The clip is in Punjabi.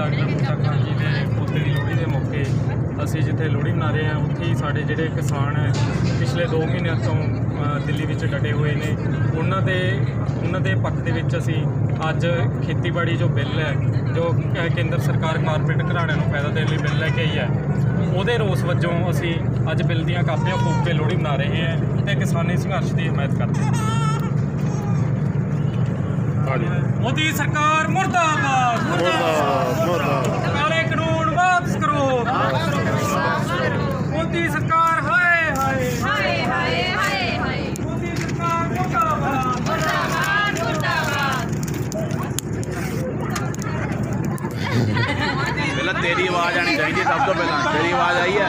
ਡਾਕਟਰ ਬੂਟਾ ਖਾਨ ਜੀ ਦੇ ਪੋਤੇ ਦੀ ਲੋਹੜੀ ਦੇ ਮੌਕੇ। ਅਸੀਂ ਜਿੱਥੇ ਲੋਹੜੀ ਮਨਾ ਰਹੇ ਹਾਂ ਉੱਥੇ ਹੀ ਸਾਡੇ ਜਿਹੜੇ ਕਿਸਾਨ ਪਿਛਲੇ 2 ਮਹੀਨਿਆਂ ਤੋਂ ਦਿੱਲੀ ਵਿੱਚ ਡਟੇ ਹੋਏ ਨੇ। ਉਹਨਾਂ ਦੇ ਉਹਨਾਂ ਦੇ ਪੱਖ ਦੇ ਵਿੱਚ ਅਸੀਂ ਅੱਜ ਖੇਤੀਬਾੜੀ ਜੋ ਬਿੱਲ ਹੈ ਜੋ ਕੇਂਦਰ ਸਰਕਾਰ ਕਾਰਪੋਰੇਟ ਘਰਾਣਿਆਂ ਨੂੰ ਫਾਇਦਾ ਦੇਣ ਲਈ ਬਿੱਲ ਲੈ ਕੇ ਆਈ ਹੈ ਉਹਦੇ ਰੋਸ ਵਜੋਂ ਅਸੀਂ ਅੱਜ ਬਿੱਲ ਦੀਆਂ ਕਾਪੀਆਂ ਫੂਕ ਕੇ ਲੋਹੜੀ ਮਨਾ ਰਹੇ ਹਾਂ ਤੇ ਕਿਸਾਨੀ ਸੰਘਰਸ਼ ਦੀ ਹਮਾਇਤ ਕਰਦੇ ਹਾਂ। ਮੋਦੀ ਸਰਕਾਰ ਮੁਰਦਾਬਾਦ! ਮੋਦੀ ਸਰਕਾਰ ਹਾਏ ਹਾਏ ਹਾਏ ਹਾਏ ਹਾਏ ਹਾਏ ਮੋਦੀ ਸਰਕਾਰ ਮੁਰਦਾਬਾਦ ਮੁਰਦਾਬਾਦ ਮੁਰਦਾਬਾਦ ਪਹਿਲਾਂ ਤੇਰੀ ਆਵਾਜ਼ ਆਣੀ ਚਾਹੀਦੀ ਹੈ ਸਭ ਤੋਂ ਪਹਿਲਾਂ। ਤੇਰੀ ਆਵਾਜ਼ ਆਈ ਹੈ